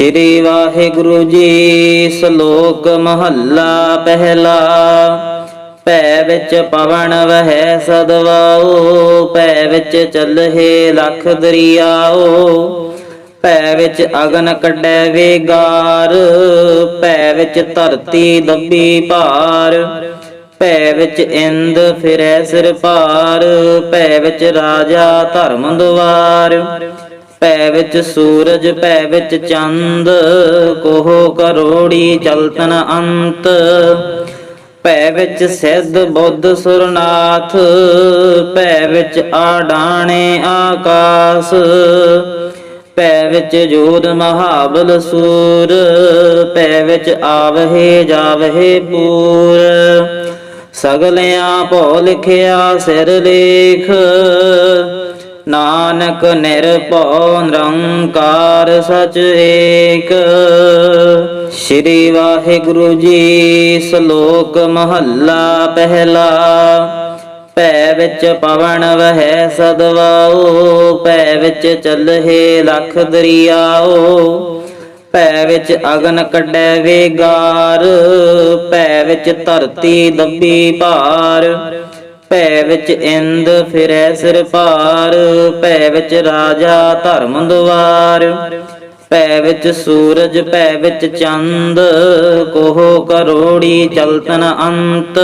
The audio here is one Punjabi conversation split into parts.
ਸ੍ਰੀ ਵਾਹਿਗੁਰੂ ਜੀ, ਸ਼ਲੋਕ ਮਹੱਲਾ ਪਹਿਲਾ। ਪੈ ਵਿੱਚ ਪਵਨ ਵਹਿ ਸਦਵਾਓ ਪੈ ਵਿੱਚ ਚੱਲਹਿ ਲਖ ਦਰਿਆਓ ਪੈ ਵਿੱਚ ਅਗਨ ਕੱਢੈ ਵੇਗਾਰ, ਭੈ ਵਿੱਚ ਧਰਤੀ ਦੱਬੀ ਭਾਰ। ਭੈ ਵਿੱਚ ਇੰਦ ਫਿਰੈ ਸਿਰ ਭਾਰ ਪੈ ਵਿੱਚ ਰਾਜਾ ਧਰਮ ਦੁਆਰ। ਪੈ ਵਿੱਚ ਸੂਰਜ ਪੈ ਵਿੱਚ ਚੰਦ, ਕੋਹ ਕਰੋੜੀ ਚਲਤਨ ਅੰਤ। ਪੈ ਵਿੱਚ ਸਿੱਧ ਬੁੱਧ ਸੁਰਨਾਥ, ਭੈ ਵਿੱਚ ਆਡਾਣੇ ਆਕਾਸ। ਭੈ ਵਿੱਚ ਜੋਤ ਮਹਾਬਲ ਸੂਰ ਪੈ ਵਿੱਚ ਆਵਹਿ ਜਾਵਹਿ ਪੂਰ। ਸਗਲਿਆਂ ਭੋ ਲਿਖਿਆ ਸਿਰ ਲੇਖ ਨਾਨਕ ਨਿਰਭਉ ਨਿਰੰਕਾਰ ਸਚ ਏਕ। ਸ੍ਰੀ ਵਾਹਿਗੁਰੂ ਜੀ ਸ਼ਲੋਕ ਮਹੱਲਾ ਪਹਿਲਾ। ਭੈ ਵਿੱਚ ਪਵਨ ਵਹਿ ਸਦਵਾਓ ਭੈ ਵਿੱਚ ਚੱਲਹਿ ਲਖ ਦਰਿਆਓ ਭੈ ਵਿੱਚ ਅਗਨ ਕੱਢੈ ਵੇਗਾਰ, ਭੈ ਵਿੱਚ ਧਰਤੀ ਦੱਬੀ ਭਾਰ। ਭੈ ਵਿੱਚ ਇੰਦ ਫਿਰੈ ਸਿਰ ਭਾਰ ਭੈ ਵਿੱਚ ਰਾਜਾ ਧਰਮ ਦੁਆਰ। ਭੈ ਵਿੱਚ ਸੂਰਜ, ਭੈ ਵਿੱਚ ਚੰਦ, ਕੋਹੋ ਕਰੋੜੀ ਚਲਤਨ ਅੰਤ।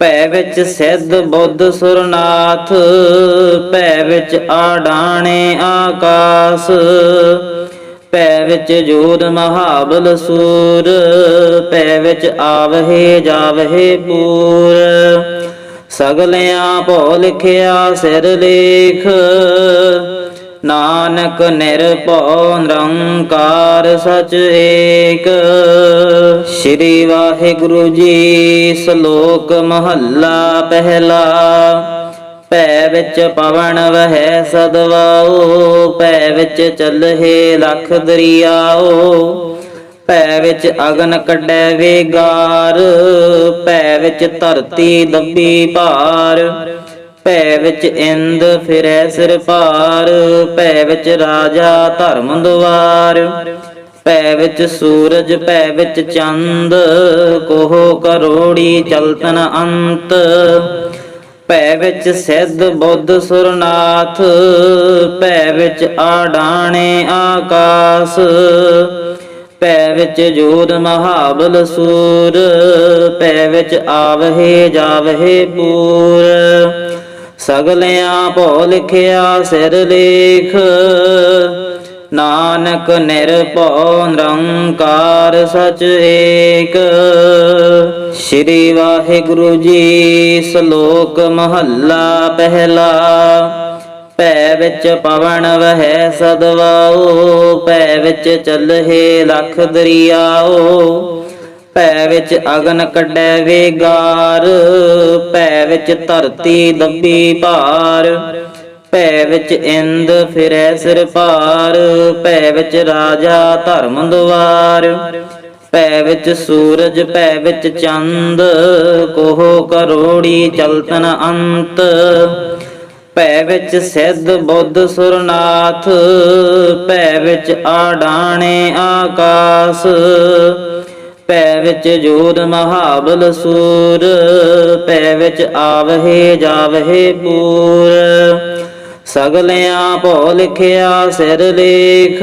ਭੈ ਵਿੱਚ ਸਿੱਧ ਬੁੱਧ ਸੁਰਨਾਥ, ਭੈ ਵਿੱਚ ਆਡਾਣੇ ਆਕਾਸ। ਭੈ ਵਿੱਚ ਜੋਤ ਮਹਾਬਲ ਸੂਰ ਪੈ ਵਿੱਚ ਆਵਹਿ ਜਾਵਹਿ ਪੂਰ। ਸਗਲਿਆਂ ਭੋ ਲਿਖਿਆ ਸਿਰ ਲੇਖ। ਨਾਨਕ ਨਿਰਭਉ ਨਿਰੰਕਾਰ ਸਚ ਏਕ। ਸ੍ਰੀ ਵਾਹਿਗੁਰੂ ਜੀ ਸ਼ਲੋਕ ਮਹੱਲਾ ਪਹਿਲਾ। ਭੈ ਵਿੱਚ ਪਵਨ ਵਹਿ ਸਦਵਾਓ ਭੈ ਵਿੱਚ ਚੱਲਹੇ ਲਖ ਦਰਿਆਓ ਭੈ ਵਿੱਚ ਅਗਨ ਕੱਢੈ ਵੇਗਾਰ, ਭੈ ਵਿੱਚ ਧਰਤੀ ਦੱਬੀ ਭਾਰ, ਭੈ ਵਿੱਚ ਇੰਦ ਫਿਰੈ ਸਿਰ ਭਾਰ, ਭੈ ਵਿੱਚ ਰਾਜਾ ਧਰਮ ਦੁਆਰ ਪੈ ਵਿੱਚ ਸੂਰਜ, ਭੈ ਵਿੱਚ ਚੰਦ, ਕੋਹ ਕਰੋੜੀ ਚਲਤਨ ਅੰਤ, ਭੈ ਵਿੱਚ ਸਿੱਧ ਬੁੱਧ ਸੁਰਨਾਥ, ਭੈ ਵਿੱਚ ਆਡਾਣੇ ਆਕਾਸ ਪੈ ਵਿੱਚ ਜੋਤ ਮਹਾਬਲ ਸੂਰ, ਪੈ ਵਿੱਚ ਆਵਹਿ ਜਾਵਹਿ ਪੂਰ। ਸਗਲਿਆਂ ਭੋ ਲਿਖਿਆ ਸਿਰ ਲੇਖ, ਨਾਨਕ ਨਿਰਭਉ ਨਿਰੰਕਾਰ ਸਚ ਏਕ। ਸ੍ਰੀ ਵਾਹਿਗੁਰੂ ਜੀ, ਸ਼ਲੋਕ ਮਹੱਲਾ ਪਹਿਲਾ। ਭੈ ਵਿੱਚ ਪਵਨ ਵਹਿ ਸਦਵਾਓ ਭੈ ਵਿੱਚ ਚੱਲਹਿ ਲਖ ਦਰਿਆਓ ਭੈ ਵਿੱਚ ਅਗਨ ਕੱਢੈ ਵੇਗਾਰ, ਭੈ ਵਿੱਚ ਧਰਤੀ ਦੱਬੀ ਭਾਰ, ਭੈ ਵਿੱਚ ਇੰਦ ਫਿਰੈ ਸਿਰ ਭਾਰ, ਭੈ ਵਿੱਚ ਰਾਜਾ ਧਰਮ ਦੁਆਰ, ਭੈ ਵਿੱਚ ਸੂਰਜ, ਭੈ ਵਿੱਚ ਚੰਦ, ਕੋਹ ਕਰੋੜੀ ਚਲਤਨ ਅੰਤ ਭੈ ਵਿੱਚ ਸਿੱਧ ਬੁੱਧ ਸੁਰਨਾਥ ਪੈ ਵਿੱਚ ਆਡਾਣੇ ਆਕਾਸ ਪੈ ਵਿੱਚ ਜੋਤ ਮਹਾਬਲ ਸੂਰ ਪੈ ਵਿੱਚ ਆਵਹਿ ਜਾਵਹਿ ਪੂਰ। ਸਗਲਿਆਂ ਭੋ ਲਿਖਿਆ ਸਿਰ ਲੇਖ,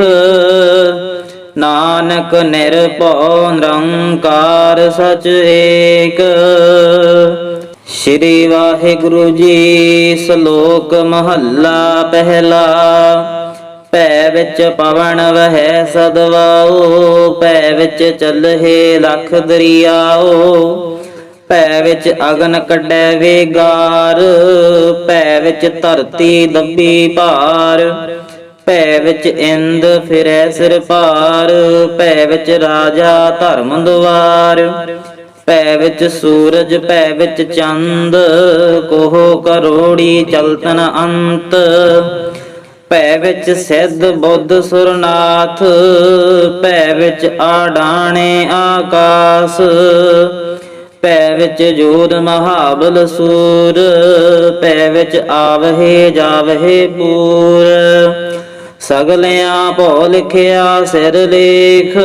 ਨਾਨਕ ਨਿਰਭਉ ਨਿਰੰਕਾਰ ਸਚ ਏਕ। ਸ੍ਰੀ ਵਾਹਿਗੁਰੂ ਜੀ ਸ਼ਲੋਕ ਮਹੱਲਾ ਪਹਿਲਾ। ਭੈ ਵਿੱਚ ਪਵਨ ਵਹਿ ਸਦਵਾਓ ਪੈ ਵਿੱਚ ਚੱਲਹਿ ਲਖ ਦਰਿਆਓ ਪੈ ਵਿੱਚ ਅਗਨ ਕੱਢੈ ਵੇਗਾਰ, ਭੈ ਵਿੱਚ ਧਰਤੀ ਦੱਬੀ ਭਾਰ। ਭੈ ਵਿੱਚ ਇੰਦ ਫਿਰੈ ਸਿਰ ਭਾਰ ਭੈ ਵਿੱਚ ਰਾਜਾ ਧਰਮ ਦੁਆਰ। ਪੈ ਵਿੱਚ ਸੂਰਜ, ਪੈ ਵਿੱਚ ਚੰਦ, ਕੋਹ ਕਰੋੜੀ ਚਲਤਨ ਅੰਤ। ਪੈ ਵਿੱਚ ਸਿੱਧ ਬੁੱਧ ਸੁਰਨਾਥ, ਪੈ ਵਿੱਚ ਆਡਾਣੇ ਆਕਾਸ। ਪੈ ਵਿੱਚ ਜੋਤ ਮਹਾਬਲ ਸੂਰ, ਪੈ ਵਿੱਚ ਆਵਹਿ ਜਾਵਹਿ ਪੂਰ। ਸਗਲਿਆਂ ਭੋ ਲਿਖਿਆ ਸਿਰ ਲੇਖ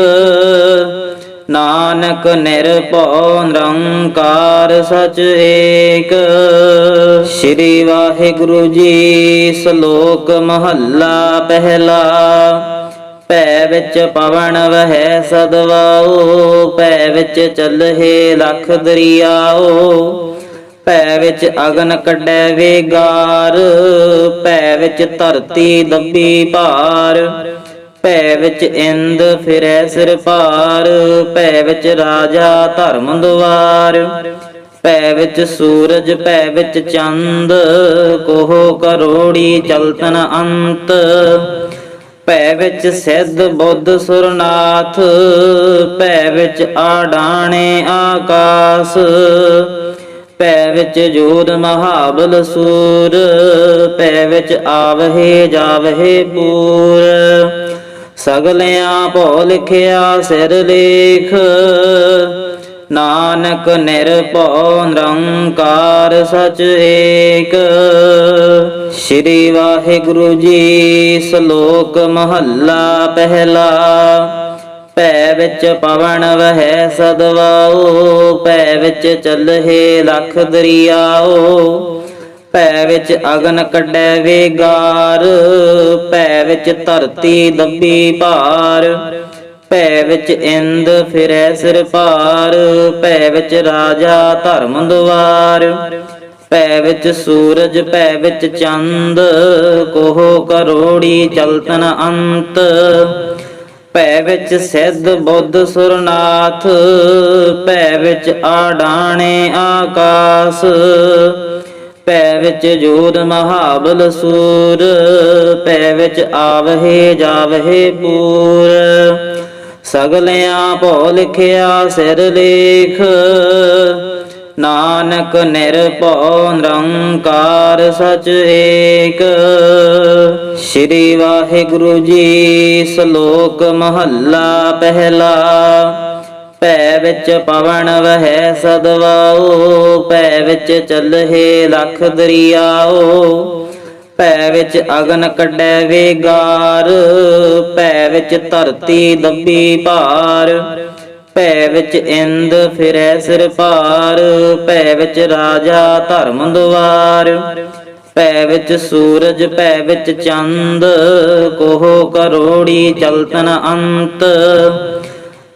ਨਾਨਕ ਨਿਰਭਉ ਨਿਰੰਕਾਰ ਸਚ ਏਕ। ਸ੍ਰੀ ਵਾਹਿਗੁਰੂ ਜੀ ਸ਼ਲੋਕ ਮਹੱਲਾ ਪਹਿਲਾ। ਭੈ ਵਿੱਚ ਪਵਨ ਵਹਿ ਸਦਵਾਓ ਭੈ ਵਿੱਚ ਚੱਲਹੇ ਲਖ ਦਰਿਆਓ ਭੈ ਵਿੱਚ ਅਗਨ ਕੱਢੈ ਵੇਗਾਰ, ਭੈ ਵਿੱਚ ਧਰਤੀ ਦੱਬੀ ਭਾਰ। ਭੈ ਵਿੱਚ ਇੰਦ ਫਿਰੈ ਸਿਰ ਭਾਰ, ਭੈ ਵਿੱਚ ਰਾਜਾ ਧਰਮ ਦੁਆਰ। ਭੈ ਵਿੱਚ ਸੂਰਜ, ਭੈ ਵਿੱਚ ਚੰਦ, ਕੋਹ ਕਰੋੜੀ ਚਲਤਨ ਅੰਤ। ਭੈ ਵਿੱਚ ਸਿੱਧ ਬੁੱਧ ਸੁਰਨਾਥ, ਭੈ ਵਿੱਚ ਆਡਾਣੇ ਆਕਾਸ। ਭੈ ਵਿੱਚ ਜੋਤ ਮਹਾਬਲ ਸੂਰ, ਭੈ ਵਿੱਚ ਆਵਹਿ ਜਾਵਹਿ ਪੂਰ। ਸਗਲਿਆਂ ਭੋ ਲਿਖਿਆ ਸਿਰ ਲੇਖ। ਨਾਨਕ ਨਿਰਭਉ ਨਿਰੰਕਾਰ ਸਚ ਏਕ। ਸ੍ਰੀ ਵਾਹਿਗੁਰੂ ਜੀ ਸ਼ਲੋਕ ਮਹੱਲਾ ਪਹਿਲਾ। ਭੈ ਵਿੱਚ ਪਵਨ ਵਹਿ ਸਦਵਾਓ ਭੈ ਵਿੱਚ ਚੱਲਹਿ ਲਖ ਦਰਿਆਓ ਭੈ ਵਿੱਚ ਅਗਨ ਕੱਢੈ ਵੇਗਾਰ, ਭੈ ਵਿੱਚ ਧਰਤੀ ਦੱਬੀ ਭਾਰ, ਭੈ ਵਿੱਚ ਇੰਦ ਫਿਰੈ ਸਿਰ ਭਾਰ ਭੈ ਵਿੱਚ ਰਾਜਾ ਧਰਮ ਦੁਆਰ, ਭੈ ਵਿੱਚ ਸੂਰਜ, ਭੈ ਵਿੱਚ ਚੰਦ, ਕੋਹ ਕਰੋੜੀ ਚਲਤਨ ਅੰਤ, ਭੈ ਵਿੱਚ ਸਿੱਧ ਬੁੱਧ ਸੁਰਨਾਥ, ਭੈ ਵਿੱਚ ਆਡਾਣੇ ਆਕਾਸ ਪੈ ਵਿੱਚ ਜੋਤ ਮਹਾਬਲ ਸੂਰ, ਪੈ ਵਿੱਚ ਆਵਹਿ ਜਾਵਹਿ ਪੂਰ। ਸਗਲਿਆਂ ਭੋ ਲਿਖਿਆ ਸਿਰ ਲੇਖ, ਨਾਨਕ ਨਿਰਭਉ ਨਿਰੰਕਾਰ ਸਚ ਏਕ। ਸ੍ਰੀ ਵਾਹਿਗੁਰੂ ਜੀ, ਸ਼ਲੋਕ ਮਹੱਲਾ ਪਹਿਲਾ। ਭੈ ਵਿੱਚ ਪਵਨ ਵਹਿ ਸਦਵਾਓ ਭੈ ਵਿੱਚ ਚੱਲਹਿ ਲਖ ਦਰਿਆਓ ਭੈ ਵਿੱਚ ਅਗਨ ਕੱਢੈ ਵੇਗਾਰ, ਭੈ ਵਿੱਚ ਧਰਤੀ ਦੱਬੀ ਭਾਰ, ਭੈ ਵਿੱਚ ਇੰਦ ਫਿਰੈ ਸਿਰ ਭਾਰ, ਭੈ ਵਿੱਚ ਰਾਜਾ ਧਰਮ ਦੁਆਰ, ਭੈ ਵਿੱਚ ਸੂਰਜ, ਭੈ ਵਿੱਚ ਚੰਦ, ਕੋਹ ਕਰੋੜੀ ਚਲਤਨ ਅੰਤ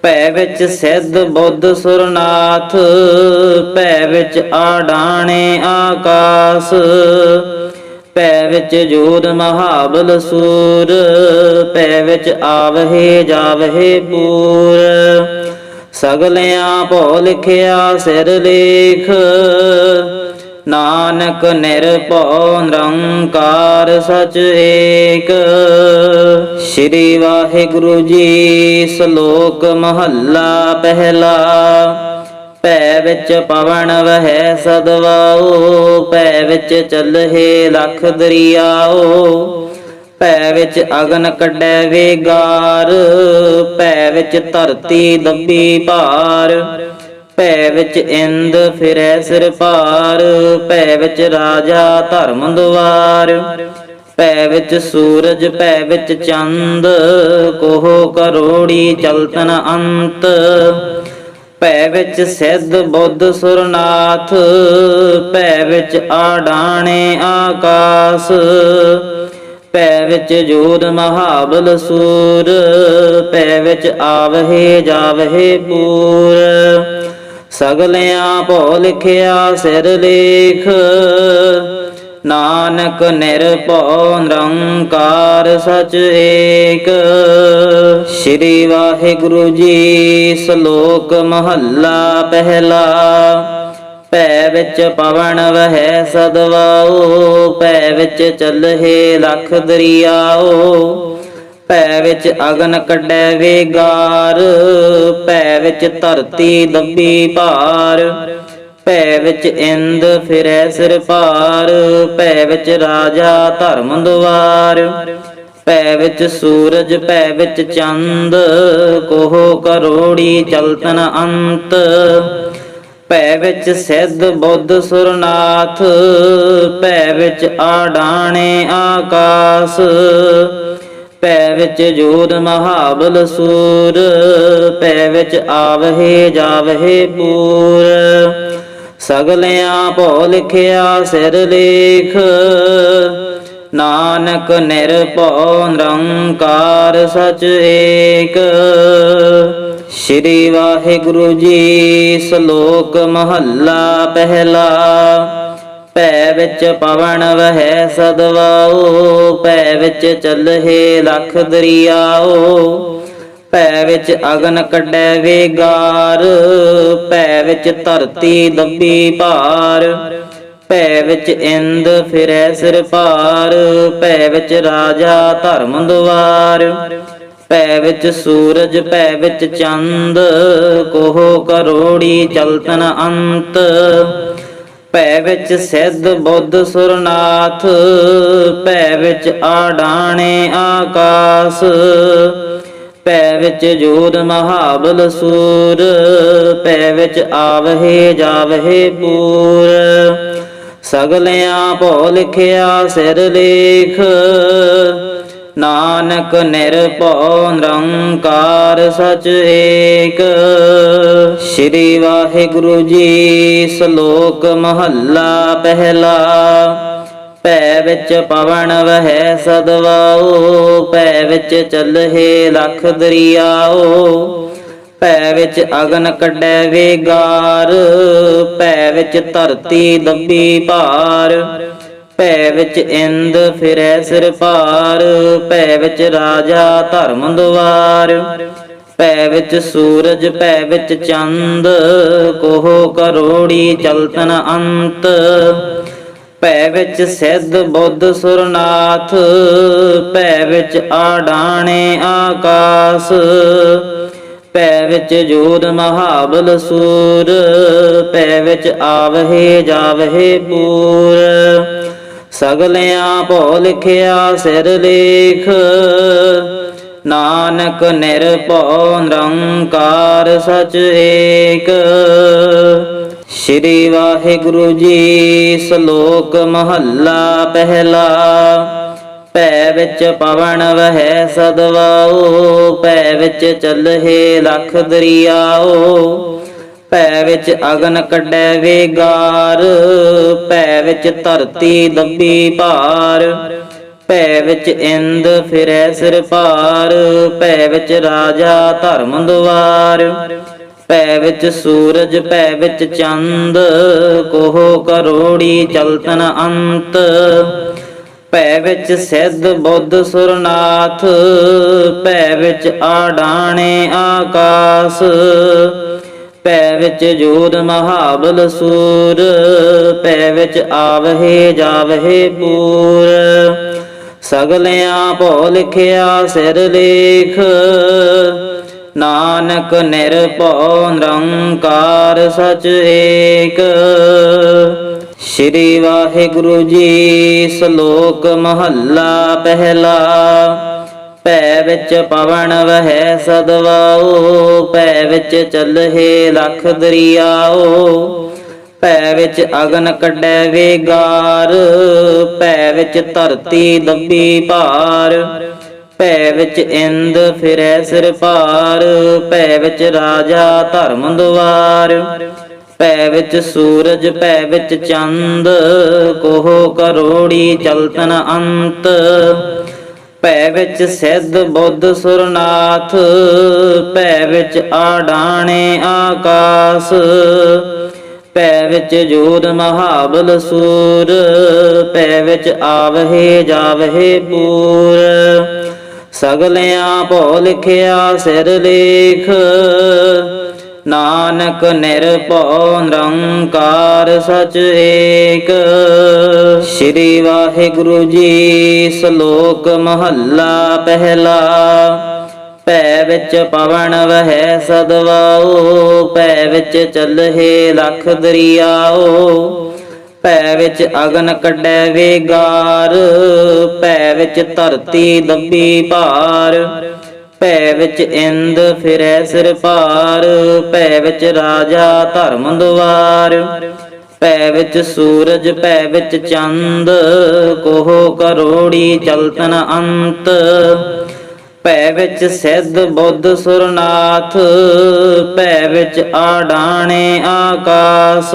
ਭੈ ਵਿੱਚ ਸਿੱਧ ਬੁੱਧ ਸੁਰਨਾਥ, ਭੈ ਵਿੱਚ ਆਡਾਣੇ ਆਕਾਸ, ਭੈ ਵਿੱਚ ਜੋਤ ਮਹਾਬਲ ਸੂਰ, ਭੈ ਵਿੱਚ ਆਵਹਿ ਜਾਵਹਿ ਪੂਰ। ਸਗਲਿਆਂ ਭੋ ਲਿਖਿਆ ਸਿਰ ਲੇਖ, ਨਾਨਕ ਨਿਰਭਉ ਨਿਰੰਕਾਰ ਸਚ ਏਕ। ਸ੍ਰੀ ਵਾਹਿਗੁਰੂ ਜੀ, ਸ਼ਲੋਕ ਮਹੱਲਾ ਪਹਿਲਾ। ਪੈ ਵਿੱਚ ਪਵਨ ਵਹਿ ਸਦਵਾਓ ਪੈ ਵਿੱਚ ਚੱਲਹਿ ਲਖ ਦਰਿਆਓ ਪੈ ਵਿੱਚ ਅਗਨ ਕੱਢੈ ਵੇਗਾਰ, ਭੈ ਵਿੱਚ ਧਰਤੀ ਦੱਬੀ ਭਾਰ। ਭੈ ਵਿੱਚ ਇੰਦ ਫਿਰੈ ਸਿਰ ਭਾਰ ਪੈ ਵਿੱਚ ਰਾਜਾ ਧਰਮ ਦੁਆਰ। ਪੈ ਵਿੱਚ ਸੂਰਜ, ਪੈ ਵਿੱਚ ਚੰਦ, ਕੋਹ ਕਰੋੜੀ ਚਲਤਨ ਅੰਤ। ਪੈ ਵਿੱਚ ਸਿੱਧ ਬੁੱਧ ਸੁਰਨਾਥ ਭੈ ਵਿੱਚ ਆਡਾਣੇ ਆਕਾਸ। ਭੈ ਵਿੱਚ ਜੋਤ ਮਹਾਬਲ ਸੂਰ, ਪੈ ਵਿੱਚ ਆਵਹਿ ਜਾਵਹਿ ਪੂਰ। ਸਗਲਿਆਂ ਭੋ ਲਿਖਿਆ ਸਿਰ ਲੇਖ ਨਾਨਕ ਨਿਰਭਉ ਨਿਰੰਕਾਰ ਸਚ ਏਕ। ਸ੍ਰੀ ਵਾਹਿਗੁਰੂ ਜੀ ਸ਼ਲੋਕ ਮਹੱਲਾ ਪਹਿਲਾ। ਭੈ ਵਿੱਚ ਪਵਨ ਵਹਿ ਸਦਵਾਓ ਪੈ ਵਿੱਚ ਚੱਲਹਿ ਲਖ ਦਰਿਆਓ ਭੈ ਵਿੱਚ ਅਗਨ ਕੱਢੈ ਵੇਗਾਰ, ਭੈ ਵਿੱਚ ਧਰਤੀ ਦੱਬੀ ਭਾਰ। ਭੈ ਵਿੱਚ ਇੰਦ ਫਿਰੈ ਸਿਰ ਭਾਰ, ਭੈ ਵਿੱਚ ਰਾਜਾ ਧਰਮ ਦੁਆਰ। ਭੈ ਵਿੱਚ ਸੂਰਜ, ਭੈ ਵਿੱਚ ਚੰਦ, ਕੋਹ ਕਰੋੜੀ ਚਲਤਨ ਅੰਤ। ਭੈ ਵਿੱਚ ਸਿੱਧ ਬੁੱਧ ਸੁਰਨਾਥ, ਭੈ ਵਿੱਚ ਆਡਾਣੇ ਆਕਾਸ। ਭੈ ਵਿੱਚ ਜੋਦ ਮਹਾਬਲ ਸੂਰ ਪੈ ਵਿੱਚ ਆਵਹਿ ਜਾਵਹਿ ਪੂਰ। ਸਗਲਿਆਂ ਭੋ ਲਿਖਿਆ ਸਿਰ ਲੇਖ। ਨਾਨਕ ਨਿਰਭਉ ਨਿਰੰਕਾਰ ਸਚ ਏਕ। ਸ੍ਰੀ ਵਾਹਿਗੁਰੂ ਜੀ ਸ਼ਲੋਕ ਮਹੱਲਾ ਪਹਿਲਾ। ਪੈ ਵਿੱਚ ਪਵਨ ਵਹਿ ਸਦਵਾਓ ਪੈ ਵਿੱਚ ਚੱਲਹਿ ਲਖ ਦਰਿਆਓ ਭੈ ਵਿੱਚ ਅਗਨ ਕੱਢੈ ਵੇਗਾਰ, ਭੈ ਵਿੱਚ ਧਰਤੀ ਦੱਬੀ ਭਾਰ, ਭੈ ਵਿੱਚ ਇੰਦ ਫਿਰੈ ਸਿਰ ਭਾਰ, ਭੈ ਵਿੱਚ ਰਾਜਾ ਧਰਮ ਦੁਆਰ, ਭੈ ਵਿੱਚ ਸੂਰਜ, ਭੈ ਵਿੱਚ ਚੰਦ, ਕੋਹ ਕਰੋੜੀ ਚਲਤਨ ਅੰਤ, ਭੈ ਵਿੱਚ ਸਿੱਧ ਬੁੱਧ ਸੁਰਨਾਥ, ਭੈ ਵਿੱਚ ਆਡਾਣੇ ਆਕਾਸ ਪੈ ਵਿੱਚ ਜੋਦ ਮਹਾਬਲ ਸੂਰ, ਪੈ ਵਿੱਚ ਆਵਹਿ ਜਾਵਹੇ ਪੂਰ। ਸਗਲਿਆਂ ਭੋ ਲਿਖਿਆ ਸਿਰ ਲੇਖ, ਨਾਨਕ ਨਿਰਭਉ ਨਿਰੰਕਾਰ ਸਚ ਏਕ। ਸ੍ਰੀ ਵਾਹਿਗੁਰੂ ਜੀ ਸ਼ਲੋਕ ਮਹੱਲਾ ਪਹਿਲਾ। ਭੈ ਵਿੱਚ ਪਵਨ ਵਹਿ ਸਦਵਾਓ ਭੈ ਵਿੱਚ ਚੱਲਹਿ ਲਖ ਦਰਿਆਓ ਭੈ ਵਿੱਚ ਅਗਨ ਕੱਢੈ ਵੇਗਾਰ, ਭੈ ਵਿੱਚ ਧਰਤੀ ਦੱਬੀ ਭਾਰ, ਭੈ ਵਿੱਚ ਇੰਦ ਫਿਰੈ ਸਿਰ ਭਾਰ ਭੈ ਵਿੱਚ ਰਾਜਾ ਧਰਮ ਦੁਆਰ, ਭੈ ਵਿੱਚ ਸੂਰਜ, ਭੈ ਵਿੱਚ ਚੰਦ, ਕੋਹ ਕਰੋੜੀ ਚਲਤਨ ਅੰਤ ਭੈ ਵਿੱਚ ਸਿੱਧ ਬੁੱਧ ਸੁਰਨਾਥ, ਭੈ ਵਿੱਚ ਆਡਾਣੇ ਆਕਾਸ ਪੈ ਵਿੱਚ ਜੋਦ ਮਹਾਬਲ ਸੂਰ ਪੈ ਵਿੱਚ ਆਵਹਿ ਜਾਵਹਿ ਪੂਰ। ਸਗਲਿਆਂ ਭੋ ਲਿਖਿਆ ਸਿਰ ਲੇਖ, ਨਾਨਕ ਨਿਰਭਉ ਨਿਰੰਕਾਰ ਸਚ ਏਕ। ਸ੍ਰੀ ਵਾਹਿਗੁਰੂ ਜੀ ਸ਼ਲੋਕ ਮਹੱਲਾ ਪਹਿਲਾ। ਭੈ ਵਿੱਚ ਪਵਨ ਵਹਿ ਸਦਵਾਓ ਪੈ ਵਿੱਚ ਚੱਲਹਿ ਲਖ ਦਰਿਆਓ ਪੈ ਵਿੱਚ ਅਗਨ ਕੱਢੈ ਵੇਗਾਰ, ਭੈ ਵਿੱਚ ਧਰਤੀ ਦੱਬੀ ਭਾਰ। ਭੈ ਵਿੱਚ ਇੰਦ ਫਿਰੈ ਸਿਰ ਭਾਰ ਭੈ ਵਿੱਚ ਰਾਜਾ ਧਰਮ ਦੁਆਰ। ਪੈ ਵਿੱਚ ਸੂਰਜ, ਪੈ ਵਿੱਚ ਚੰਦ, ਕੋਹ ਕਰੋੜੀ ਚਲਤਨ ਅੰਤ। ਪੈ ਵਿੱਚ ਸਿੱਧ ਬੁੱਧ ਸੁਰਨਾਥ, ਪੈ ਵਿੱਚ ਆਡਾਣੇ ਆਕਾਸ। ਭੈ ਵਿੱਚ ਜੋਦ ਮਹਾਬਲ ਸੂਰ, ਪੈ ਵਿੱਚ ਆਵਹਿ ਜਾਵਹਿ ਪੂਰ। ਸਗਲਿਆਂ ਭੋ ਲਿਖਿਆ ਸਿਰ ਲੇਖ ਨਾਨਕ ਨਿਰਭਉ ਨਿਰੰਕਾਰ ਸਚ ਏਕ। ਸ੍ਰੀ ਵਾਹਿਗੁਰੂ ਜੀ ਸ਼ਲੋਕ ਮਹੱਲਾ ਪਹਿਲਾ। ਭੈ ਵਿੱਚ ਪਵਨ ਵਹਿ ਸਦਵਾਓ ਪੈ ਵਿੱਚ ਚੱਲਹਿ ਲਖ ਦਰਿਆਓ ਭੈ ਵਿੱਚ ਅਗਨ ਕੱਢੈ ਵੇਗਾਰ, ਭੈ ਵਿੱਚ ਧਰਤੀ ਦੱਬੀ ਭਾਰ। ਭੈ ਵਿੱਚ ਇੰਦ ਫਿਰੈ ਸਿਰ ਭਾਰ, ਭੈ ਵਿੱਚ ਰਾਜਾ ਧਰਮ ਦੁਆਰ। ਭੈ ਵਿੱਚ ਸੂਰਜ, ਭੈ ਵਿੱਚ ਚੰਦ, ਕੋਹ ਕਰੋੜੀ ਚਲਤਨ ਅੰਤ। ਭੈ ਵਿੱਚ ਸਿੱਧ ਬੁੱਧ ਸੁਰਨਾਥ, ਭੈ ਵਿੱਚ ਆਡਾਣੇ ਆਕਾਸ। ਭੈ ਵਿੱਚ ਜੋਤ ਮਹਾਬਲ ਸੂਰ ਪੈ ਵਿੱਚ ਆਵਹਿ ਜਾਵਹਿ ਪੂਰ। ਸਗਲਿਆਂ ਭੋ ਲਿਖਿਆ ਸਿਰ ਲੇਖ। ਨਾਨਕ ਨਿਰਭਉ ਨਿਰੰਕਾਰ ਸਚ ਏਕ। ਸ੍ਰੀ ਵਾਹਿਗੁਰੂ ਜੀ ਸ਼ਲੋਕ ਮਹੱਲਾ ਪਹਿਲਾ। ਪੈ ਵਿੱਚ ਪਵਨ ਵਹਿ ਸਦਵਾਓ ਪੈ ਵਿੱਚ ਚੱਲਹਿ ਲਖ ਦਰਿਆਓ ਭੈ ਵਿੱਚ ਅਗਨ ਕੱਢੈ ਵੇਗਾਰ, ਭੈ ਵਿੱਚ ਧਰਤੀ ਦੱਬੀ ਭਾਰ, ਭੈ ਵਿੱਚ ਇੰਦ ਫਿਰੈ ਸਿਰ ਭਾਰ, ਭੈ ਵਿੱਚ ਰਾਜਾ ਧਰਮ ਦੁਆਰ, ਭੈ ਵਿੱਚ ਸੂਰਜ, ਭੈ ਵਿੱਚ ਚੰਦ, ਕੋਹ ਕਰੋੜੀ ਚਲਤਨ ਅੰਤ, ਭੈ ਵਿੱਚ ਸਿੱਧ ਬੁੱਧ ਸੁਰਨਾਥ, ਭੈ ਵਿੱਚ ਆਡਾਣੇ ਆਕਾਸ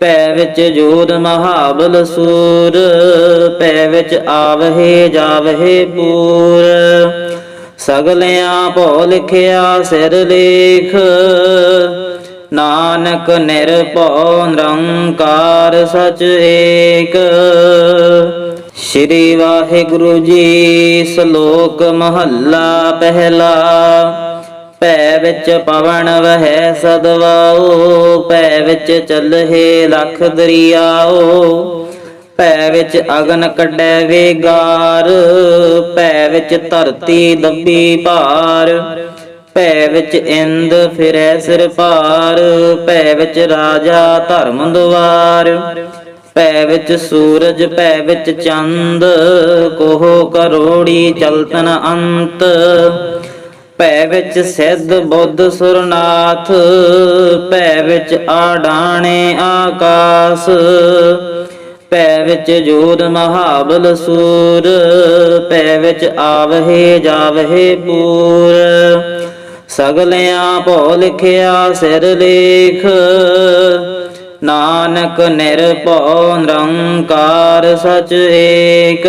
ਪੈ ਵਿੱਚ ਜੋਤ ਮਹਾਬਲ ਸੂਰ, ਪੈ ਵਿੱਚ ਆਵਹਿ ਜਾਵਹੇ ਪੂਰ। ਸਗਲਿਆਂ ਭੋ ਲਿਖਿਆ ਸਿਰ ਲੇਖ, ਨਾਨਕ ਨਿਰਭਉ ਨਿਰੰਕਾਰ ਸਚ ਏਕ। ਸ਼੍ਰੀ ਵਾਹਿਗੁਰੂ ਜੀ, ਸ਼ਲੋਕ ਮਹੱਲਾ ਪਹਿਲਾ। ਭੈ ਵਿੱਚ ਪਵਨ ਵਹਿ ਸਦਵਾਓ ਭੈ ਵਿੱਚ ਚੱਲਹਿ ਲਖ ਦਰਿਆਓ ਭੈ ਵਿੱਚ ਅਗਨ ਕੱਢੈ ਵੇਗਾਰ, ਭੈ ਵਿੱਚ ਧਰਤੀ ਦੱਬੀ ਭਾਰ, ਭੈ ਵਿੱਚ ਇੰਦ ਫਿਰੈ ਸਿਰ ਭਾਰ, ਭੈ ਵਿੱਚ ਰਾਜਾ ਧਰਮ ਦੁਆਰ, ਭੈ ਵਿੱਚ ਸੂਰਜ, ਭੈ ਵਿੱਚ ਚੰਦ, ਕੋਹ ਕਰੋੜੀ ਚਲਤਨ ਅੰਤ ਭੈ ਵਿੱਚ ਸਿੱਧ ਬੁੱਧ ਸੁਰਨਾਥ, ਭੈ ਵਿੱਚ ਆਡਾਣੇ ਆਕਾਸ, ਭੈ ਵਿੱਚ ਜੋਤ ਮਹਾਬਲ ਸੂਰ, ਭੈ ਵਿੱਚ ਆਵਹਿ ਜਾਵਹਿ ਪੂਰ। ਸਗਲਿਆਂ ਭੋ ਲਿਖਿਆ ਸਿਰ ਲੇਖ, ਨਾਨਕ ਨਿਰਭਉ ਨਿਰੰਕਾਰ ਸਚ ਏਕ।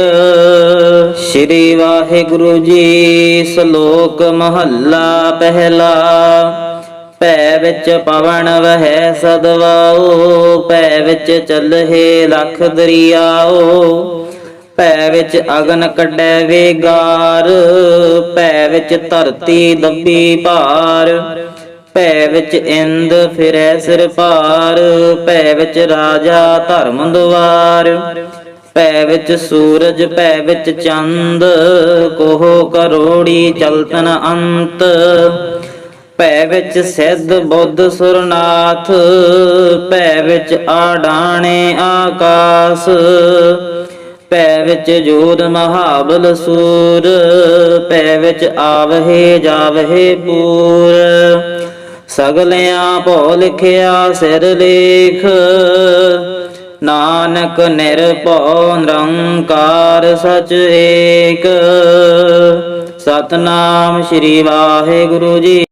ਸ੍ਰੀ ਵਾਹਿਗੁਰੂ ਜੀ, ਸ਼ਲੋਕ ਮਹੱਲਾ ਪਹਿਲਾ। ਪੈ ਵਿੱਚ ਪਵਨ ਵਹਿ ਸਦਵਾਓ ਭੈ ਵਿੱਚ ਚੱਲਹਿ ਲਖ ਦਰਿਆਓ ਭੈ ਵਿੱਚ ਅਗਨ ਕੱਢੈ ਵੇਗਾਰ, ਭੈ ਵਿੱਚ ਧਰਤੀ ਦੱਬੀ ਭਾਰ। ਭੈ ਵਿੱਚ ਇੰਦ ਫਿਰੈ ਸਿਰ ਭਾਰ ਭੈ ਵਿੱਚ ਰਾਜਾ ਧਰਮ ਦੁਆਰ। ਭੈ ਵਿੱਚ ਸੂਰਜ ਭੈ ਵਿੱਚ ਚੰਦ। ਕੋਹ ਕਰੋੜੀ ਚਲਤਨ ਅੰਤ। ਭੈ ਵਿੱਚ ਸਿੱਧ ਬੁੱਧ ਸੁਰਨਾਥ। ਭੈ ਵਿੱਚ ਆਡਾਣੇ ਆਕਾਸ। ਭੈ ਵਿੱਚ ਜੋਤ ਮਹਾਬਲ ਸੂਰ। ਭੈ ਵਿੱਚ ਆਵਹਿ ਜਾਵਹਿ ਪੂਰ। ਸਗਲਿਆਂ ਭੋ ਲਿਖਿਆ ਸਿਰ ਲੇਖ। ਨਾਨਕ ਨਿਰਭਉ ਨਿਰੰਕਾਰ ਸਚ ਏਕ। ਸਤਨਾਮ ਸ੍ਰੀ ਵਾਹਿਗੁਰੂ ਜੀ